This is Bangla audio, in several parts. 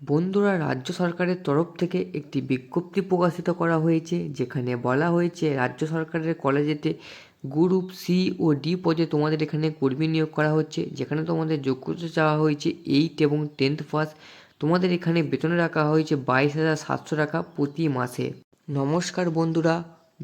বন্ধুরা রাজ্য সরকারের তরফ থেকে একটি বিজ্ঞপ্তি প্রকাশিত করা হয়েছে, যেখানে বলা হয়েছে রাজ্য সরকারের কলেজেতে গ্রুপ সি ও ডি পদে তোমাদের এখানে কর্মী নিয়োগ করা হচ্ছে। যেখানে তোমাদের যোগ্যতা চাওয়া হয়েছে এইট এবং টেন্থ পাস তোমাদের এখানে বেতন রাখা হয়েছে বাইশ হাজার সাতশো টাকা প্রতি মাসে। নমস্কার বন্ধুরা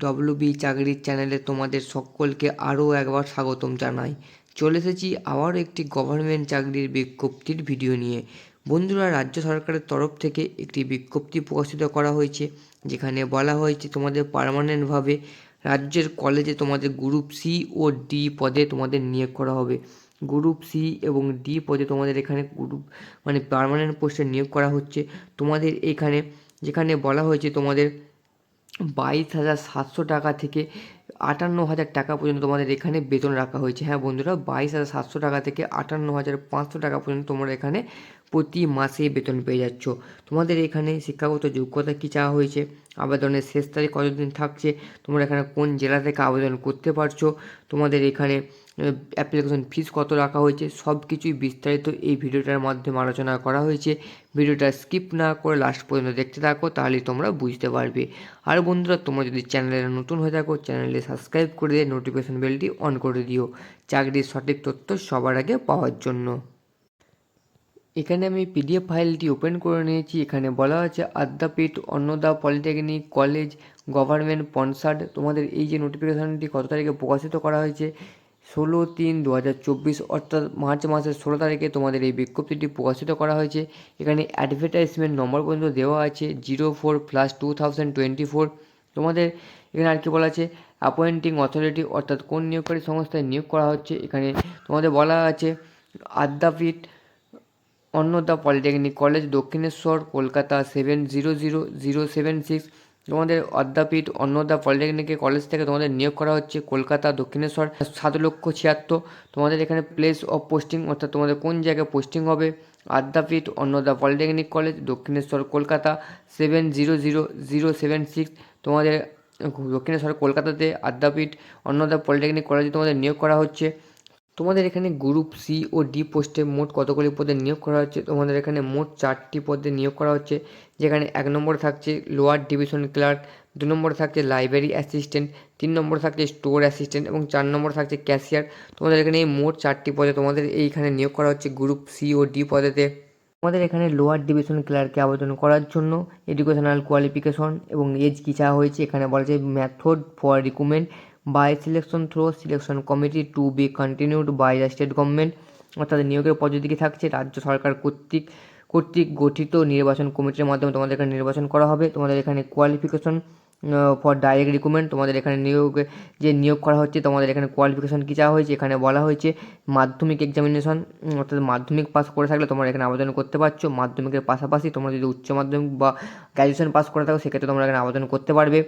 ডব্লিউ বি চাকরির চ্যানেলে তোমাদের সকলকে আরও একবার স্বাগতম জানাই। চলে এসেছি আবারও একটি গভর্নমেন্ট চাকরির বিজ্ঞপ্তির ভিডিও নিয়ে। বন্ধুরা, রাজ্য সরকারের তরফ থেকে একটি বিজ্ঞপ্তি প্রকাশিত করা হয়েছে, যেখানে বলা হয়েছে তোমাদের পার্মানেন্টভাবে রাজ্যের কলেজে তোমাদের গ্রুপ সি ও ডি পদে তোমাদের নিয়োগ করা হবে। গ্রুপ সি এবং ডি পদে তোমাদের এখানে গ্রুপ মানে পার্মানেন্ট পোস্টে নিয়োগ করা হচ্ছে। তোমাদের এখানে, যেখানে বলা হয়েছে তোমাদের বাইশ হাজার সাতশো টাকা থেকে আটান্ন হাজার টাকা পর্যন্ত তোমাদের এখানে বেতন রাখা হয়েছে। হ্যাঁ বন্ধুরা, বাইশ হাজার সাতশো টাকা থেকে আটান্ন হাজার পাঁচশো টাকা পর্যন্ত তোমরা এখানে প্রতি মাসে বেতন পেয়ে যাচ্ছ। তোমাদের এখানে শিক্ষাগত যোগ্যতা কী চাওয়া হয়েছে? আবেদনের শেষ তারিখ কতদিন থাকছে? তোমরা এখানে কোন জেলা থেকে আবেদন করতে পারছ? তোমাদের এখানে অ্যাপ্লিকেশন ফিস কত রাখা হয়েছে, সব কিছুই বিস্তারিত এই ভিডিওটার মাধ্যমে আলোচনা করা হয়েছে। ভিডিওটা স্কিপ না করে লাস্ট পর্যন্ত দেখতে থাকো তাহলেই তোমরা বুঝতে পারবে। আর বন্ধুরা, তোমরা যদি চ্যানেলে নতুন হয়ে থাকো চ্যানেলে সাবস্ক্রাইব করে দিয়ে নোটিফিকেশন বেলটি অন করে দিও। চাকরির সঠিক তথ্য সবার আগে পাওয়ার জন্য। এখানে আমি পিডিএফ ফাইলটি ওপেন করে নিয়েছি। এখানে বলা আছে Adyapeath Annada polytechnic college government sponsored তোমাদের এই যে নোটিফিকেশানটি কত তারিখে প্রকাশিত করা হয়েছে ষোলো তিন দু হাজার চব্বিশ অর্থাৎ মার্চ মাসের ষোলো তারিখে তোমাদের এই বিজ্ঞপ্তিটি প্রকাশিত করা হয়েছে। এখানে অ্যাডভার্টাইজমেন্ট নম্বর পর্যন্ত দেওয়া আছে zero four plus two thousand twenty four তোমাদের এখানে আর কি বলা আছে? অ্যাপয়েন্টিং অথরিটি অর্থাৎ কোন নিয়োগকারী সংস্থায় নিয়োগ করা হচ্ছে? এখানে তোমাদের বলা আছে, Adyapeath Annada polytechnic college Dakshineswar, Kolkata seven zero zero zero seven six তোমাদের অদ্যাপীঠ অন্নদা পলিটেকনিকের কলেজ থেকে তোমাদের নিয়োগ করা হচ্ছে কলকাতা, দক্ষিণেশ্বর, সাত লক্ষ ছিয়াত্তর। তোমাদের এখানে প্লেস অফ পোস্টিং অর্থাৎ তোমাদের কোন জায়গায় পোস্টিং হবে? Adyapeath Annada polytechnic college Dakshineswar, Kolkata seven zero zero zero seven six তোমাদের দক্ষিণেশ্বর, কলকাতাতে আদ্যাপীঠ অন্নদা পলিটেকনিক কলেজে তোমাদের নিয়োগ করা হচ্ছে। তোমাদের এখানে গ্রুপ সি ও ডি পোস্টে মোট কতগুলি পদে নিয়োগ করা হচ্ছে? তোমাদের এখানে মোট চারটি পদে নিয়োগ করা হচ্ছে, যেখানে এক নম্বরে থাকছে লোয়ার ডিভিশন ক্লার্ক দু নম্বরে থাকছে লাইব্রেরি অ্যাসিস্ট্যান্ট তিন নম্বরে থাকছে স্টোর অ্যাসিস্ট্যান্ট এবং চার নম্বরে থাকছে ক্যাশিয়ার তোমাদের এখানে এই মোট চারটি পদে তোমাদের এইখানে নিয়োগ করা হচ্ছে গ্রুপ সি ও ডি পদেতে। আমাদের এখানে লোয়ার ডিভিশন ক্লার্কে আবেদন করার জন্য এডুকেশনাল কোয়ালিফিকেশন এবং এজ কী চাওয়া হয়েছে? এখানে বলা যায় method for recruitment by selection through selection committee to be continued by the state government অর্থাৎ নিয়োগের পদ্ধতি কী থাকছে, রাজ্য সরকার কর্তৃক কর্তৃক গঠিত নির্বাচন কমিটির মাধ্যমে তোমাদের এখানে নির্বাচন করা হবে। তোমাদের এখানে কোয়ালিফিকেশন ফর ডাইরেক্ট রিক্রুটমেন্ট তোমাদের এখানে নিয়োগে, যে নিয়োগ করা হচ্ছে, তোমাদের এখানে কোয়ালিফিকেশন কী চাওয়া হয়েছে, এখানে বলা হয়েছে মাধ্যমিক এক্সামিনেশন অর্থাৎ মাধ্যমিক পাস করে থাকলে তোমরা এখানে আবেদন করতে পারছ। মাধ্যমিকের পাশাপাশি তোমরা যদি উচ্চ মাধ্যমিক বা গ্র্যাজুয়েশন পাস করে থাকো, সেক্ষেত্রে তোমরা এখানে আবেদন করতে পারবে।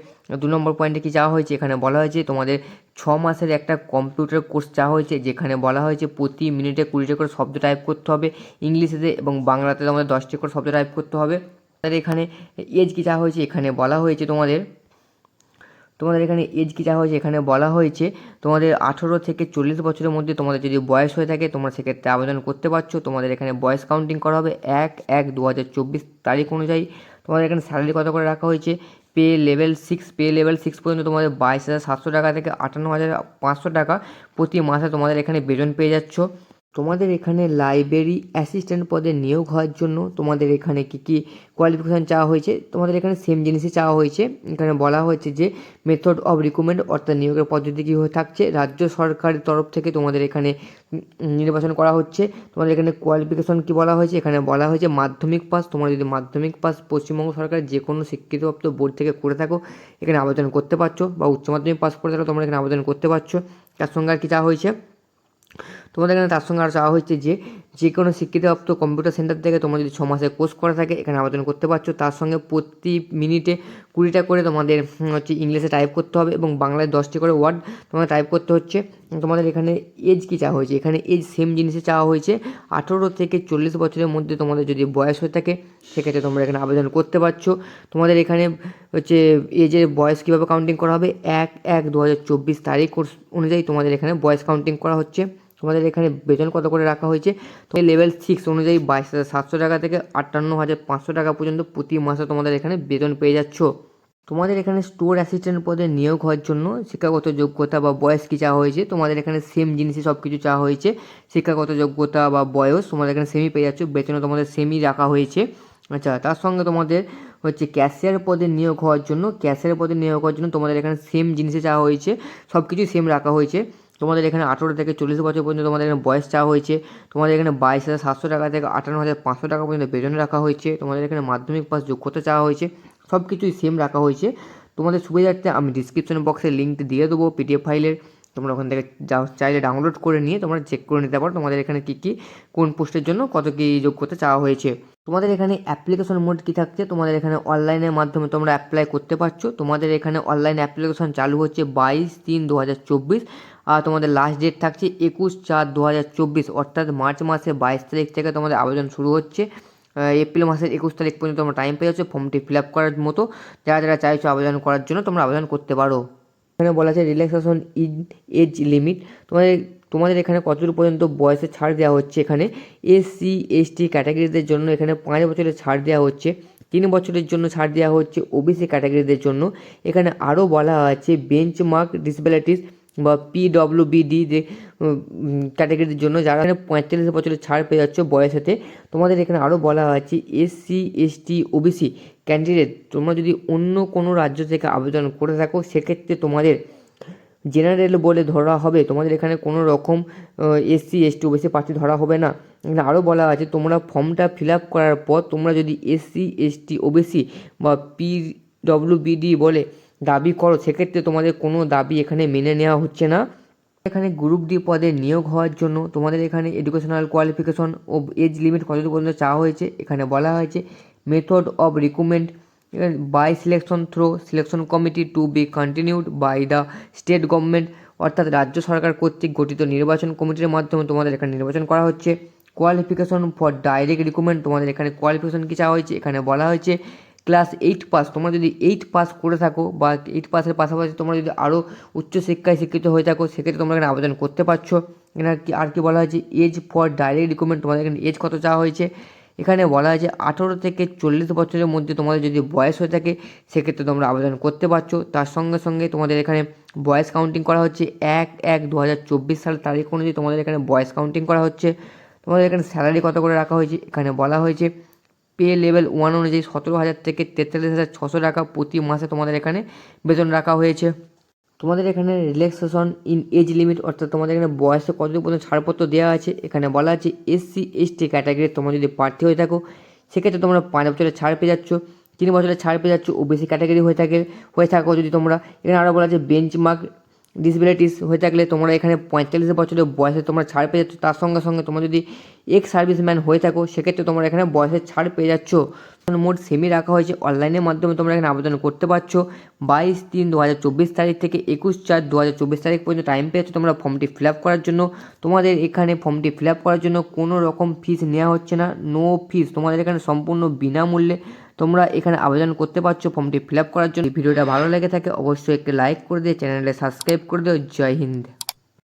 দু নম্বর পয়েন্টে কী চাওয়া হয়েছে, এখানে বলা হয়েছে তোমাদের ছ মাসের একটা কম্পিউটার কোর্স চাওয়া হয়েছে, যেখানে বলা হয়েছে প্রতি মিনিটে কুড়িটা করে শব্দ টাইপ করতে হবে। ইংলিশেতে এবং বাংলাতে তোমাদের দশটি করে শব্দ টাইপ করতে হবে। তাদের এখানে এজ কী চাওয়া হয়েছে, এখানে বলা হয়েছে তোমাদের তোমাদের এখানে এজ কী চাওয়া হয়েছে এখানে বলা হয়েছে, তোমাদের আঠেরো থেকে চল্লিশ বছরের মধ্যে তোমাদের যদি বয়স হয়ে থাকে, তোমরা সেক্ষেত্রে আবেদন করতে পারছ। তোমাদের এখানে বয়স কাউন্টিং করা হবে এক এক দু হাজার চব্বিশ তারিখ অনুযায়ী। তোমাদের এখানে স্যালারি কত করে রাখা হয়েছে? Pay level six pay level six পর্যন্ত তোমাদের বাইশ হাজার সাতশো টাকা থেকে আটান্ন হাজার পাঁচশো টাকা প্রতি মাসে তোমাদের এখানে বেতন পেয়ে যাচ্ছ। তোমাদের এখানে লাইব্রেরি অ্যাসিস্ট্যান্ট পদে নিয়োগ হওয়ার জন্য তোমাদের এখানে কী কী কোয়ালিফিকেশান চাওয়া হয়েছে? তোমাদের এখানে সেম জিনিসই চাওয়া হয়েছে। এখানে বলা হয়েছে যে মেথড অফ রিক্রুটমেন্ট অর্থাৎ নিয়োগের পদ্ধতি কী হয়ে থাকছে? রাজ্য সরকারের তরফ থেকে তোমাদের এখানে নির্বাচন করা হচ্ছে। তোমাদের এখানে কোয়ালিফিকেশন কী বলা হয়েছে? এখানে বলা হয়েছে মাধ্যমিক পাস তোমরা যদি মাধ্যমিক পাস পশ্চিমবঙ্গ সরকারের যে কোনো স্বীকৃতপ্রাপ্ত বোর্ড থেকে করে থাকো, এখানে আবেদন করতে পারছ। বা উচ্চ মাধ্যমিক পাস করে থাকো, তোমরা এখানে আবেদন করতে পারছ। তার সঙ্গে আর কী চাওয়া হয়েছে? তোমাদের এখানে তার সঙ্গে আরও চাওয়া হচ্ছে যে যে কোনো শিক্ষিতপ্রাপ্ত কম্পিউটার সেন্টার থেকে তোমরা যদি ছ মাসের কোর্স করা থাকে, এখানে আবেদন করতে পারছ। তার সঙ্গে প্রতি মিনিটে কুড়িটা করে তোমাদের হচ্ছে ইংলিশে টাইপ করতে হবে এবং বাংলায় দশটি করে ওয়ার্ড তোমাদের টাইপ করতে হচ্ছে। তোমাদের এখানে এজ কী চাওয়া হয়েছে? এখানে এজ সেম জিনিসে চাওয়া হয়েছে। আঠেরো থেকে চল্লিশ বছরের মধ্যে তোমাদের যদি বয়স হয়ে থাকে সেক্ষেত্রে তোমরা এখানে আবেদন করতে পারছ। তোমাদের এখানে হচ্ছে এজের বয়স কীভাবে কাউন্টিং করা হবে? এক এক দু হাজার চব্বিশ তারিখ কোর্স অনুযায়ী তোমাদের এখানে বয়স কাউন্টিং করা হচ্ছে। তোমাদের এখানে বেতন কত করে রাখা হয়েছে? তো লেভেল সিক্স অনুযায়ী বাইশ হাজার সাতশো টাকা থেকে আটান্ন হাজার পাঁচশো টাকা পর্যন্ত প্রতি মাসে তোমাদের এখানে বেতন পেয়ে যাচ্ছ। তোমাদের এখানে স্টোর অ্যাসিস্ট্যান্ট পদে নিয়োগ হওয়ার জন্য শিক্ষাগত যোগ্যতা বা বয়স কী চাওয়া হয়েছে? তোমাদের এখানে সেম জিনিসই সব কিছু চাওয়া হয়েছে। শিক্ষাগত যোগ্যতা বা বয়স তোমাদের এখানে সেমই পেয়ে যাচ্ছ। বেতনও তোমাদের সেমই রাখা হয়েছে। আচ্ছা তার সঙ্গে তোমাদের হচ্ছে ক্যাশিয়ার পদে নিয়োগ হওয়ার জন্য ক্যাশিয়ার পদে নিয়োগ হওয়ার জন্য তোমাদের এখানে সেম জিনিসে চাওয়া হয়েছে সব কিছুই সেম রাখা হয়েছে। তোমাদের এখানে আঠেরো থেকে চল্লিশ বছর পর্যন্ত তোমাদের এখানে বয়স চাওয়া হয়েছে। তোমাদের এখানে বাইশ হাজার সাতশো টাকা থেকে আটান্ন হাজার পাঁচশো টাকা পর্যন্ত বেতন রাখা হয়েছে। তোমাদের এখানে মাধ্যমিক পাস যোগ্যতা চাওয়া হয়েছে। সব কিছুই সেম রাখা হয়েছে। তোমাদের সুবিধার্থে আমি ডিসক্রিপশন বক্সে লিঙ্কটি দিয়ে দেবো পিডিএফ ফাইলের তোমরা ওখান থেকে যা চাইলে ডাউনলোড করে নিয়ে তোমরা চেক করে নিতে পারো তোমাদের এখানে কী কী, কোন পোস্টের জন্য কত কী যোগ্যতা চাওয়া হয়েছে। তোমাদের এখানে অ্যাপ্লিকেশন মোড কী থাকছে? তোমাদের এখানে অনলাইনের মাধ্যমে তোমরা অ্যাপ্লাই করতে পারছ। তোমাদের এখানে অনলাইন অ্যাপ্লিকেশন চালু হচ্ছে বাইশ তিন দু হাজার চব্বিশ। আর তোমাদের লাস্ট ডেট থাকছে একুশ চার দু হাজার চব্বিশ। অর্থাৎ মার্চ মাসে বাইশ তারিখ থেকে তোমাদের আবেদন শুরু হচ্ছে। এপ্রিল মাসের একুশ তারিখ পর্যন্ত তোমরা টাইম পেয়ে যাচ্ছ। ফর্মটি ফিল আপ করার মতো। যারা যারা চাইছো আবেদন করার জন্য তোমরা আবেদন করতে পারো। এখানে বলা আছে রিল্যাক্সেশন ইন এজ লিমিট তোমাদের তোমাদের এখানে কতদূর পর্যন্ত বয়সে ছাড় দেওয়া হচ্ছে এখানে? এসসি এসটি ক্যাটাগরিদের জন্য এখানে পাঁচ বছরের ছাড় দেওয়া হচ্ছে। তিন বছরের জন্য ছাড় দেওয়া হচ্ছে ওবিসি ক্যাটাগরিদের জন্য। এখানে আরও বলা আছে বেঞ্চমার্ক ডিসেবিলিটিস বা পিডব্লিউবিডি যে ক্যাটাগরির জন্য যারা এখানে পঁয়তাল্লিশ বছরের ছাড় পেয়ে যাচ্ছ বয়সেতে তোমাদের এখানে আরও বলা আছে এসসি এসটি ওবিসি ক্যান্ডিডেট তোমরা যদি অন্য কোনো রাজ্য থেকে আবেদন করে থাকো, সেক্ষেত্রে তোমাদের জেনারেল বলে ধরা হবে। তোমাদের এখানে কোনো রকম এসসি এসটি ওবিসি প্রার্থী ধরা হবে না। এখানে আরও বলা আছে, তোমরা ফর্মটা ফিল আপ করার পর তোমরা যদি এসসি এসটি ওবিসি বা পি ডব্লিউবিডি বলে দাবি করো, সেক্ষেত্রে তোমাদের কোনো দাবি এখানে মেনে নেওয়া হচ্ছে না। এখানে গ্রুপ ডি পদে নিয়োগ হওয়ার জন্য তোমাদের এখানে এডুকেশনাল কোয়ালিফিকেশন ও এজ লিমিট কতটুকু পর্যন্ত চাওয়া হয়েছে এখানে বলা হয়েছে। Method of recruitment by selection through selection committee to be continued by the state government অর্থাৎ রাজ্য সরকার কর্তৃক গঠিত নির্বাচন কমিটির মাধ্যমে তোমাদের এখানে নির্বাচন করা হচ্ছে। কোয়ালিফিকেশন ফর ডাইরেক্ট রিক্রুটমেন্ট তোমাদের এখানে কোয়ালিফিকেশন কী চাওয়া হয়েছে? এখানে বলা হয়েছে ক্লাস এইট পাস, তোমরা যদি এইট পাস করে থাকো বা এইট পাসের পাশাপাশি তোমরা যদি আরও উচ্চশিক্ষায় শিক্ষিত হয়ে থাকো, সেক্ষেত্রে তোমরা এখানে আবেদন করতে পারছ। এখানে কি, আর কি বলা হয়েছে এজ ফর ডাইরেক্ট রিক্রুটমেন্ট তোমাদের এখানে এজ কত চাওয়া হয়েছে? এখানে বলা হয়েছে, আঠেরো থেকে চল্লিশ বছরের মধ্যে তোমাদের যদি বয়স হয়ে থাকে, সেক্ষেত্রে তোমরা আবেদন করতে পারছ। তার সঙ্গে সঙ্গে তোমাদের এখানে বয়স কাউন্টিং করা হচ্ছে, এক এক দু হাজার চব্বিশ সাল তারিখ অনুযায়ী তোমাদের এখানে বয়স কাউন্টিং করা হচ্ছে। তোমাদের এখানে স্যালারি কত করে রাখা হয়েছে? এখানে বলা হয়েছে পে লেভেল ওয়ান অনুযায়ী সতেরো হাজার থেকে তেতাল্লিশ হাজার ছশো টাকা প্রতি মাসে তোমাদের এখানে বেতন রাখা হয়েছে। তোমাদের এখানে রিল্যাক্সেশন ইন এজ লিমিট অর্থাৎ তোমাদের এখানে বয়সে কতটুকু পর্যন্ত ছাড়পত্র দেওয়া আছে, এখানে বলা আছে এসসি এসটি ক্যাটাগরি তোমরা যদি প্রার্থী হয়ে থাকো, সেক্ষেত্রে তোমরা পাঁচ বছরের ছাড় পেয়ে যাচ্ছ, তিন বছরের ছাড় পেয়ে যাচ্ছ ওবিসি ক্যাটাগরি হয়ে থাকে, হয়ে থাকো যদি তোমরা। এখানে আরও বলা আছে বেঞ্চ মার্ক ডিসবিলিটিস হয়ে থাকলে তোমরা এখানে পঁয়তাল্লিশ বছরের বয়সে তোমরা ছাড় পেয়ে যাচ্ছ। তার সঙ্গে সঙ্গে তোমরা যদি এক্স সার্ভিসম্যান হয়ে থাকো, সেক্ষেত্রে তোমরা এখানে বয়সের ছাড় পেয়ে যাচ্ছ। মোট সেমি রাখা হয়েছে। অনলাইনের মাধ্যমে তোমরা এখানে আবেদন করতে পারছ। বাইশ তিন দু হাজার চব্বিশ তারিখ থেকে একুশ চার দু হাজার চব্বিশ তারিখ পর্যন্ত টাইম পেয়েছ তোমরা ফর্মটি ফিল আপ করার জন্য। তোমাদের এখানে ফর্মটি ফিল আপ করার জন্য কোনো রকম ফিস নেওয়া হচ্ছে না। নো ফিস তোমাদের এখানে সম্পূর্ণ বিনামূল্যে তোমরা এখানে আবেদন করতে পারছ, ফর্মটি ফিল আপ করার জন্য। ভিডিওটা ভালো লেগে থাকে, অবশ্যই একটি লাইক করে দিয়ে চ্যানেলে সাবস্ক্রাইব করে দিও। জয় হিন্দ।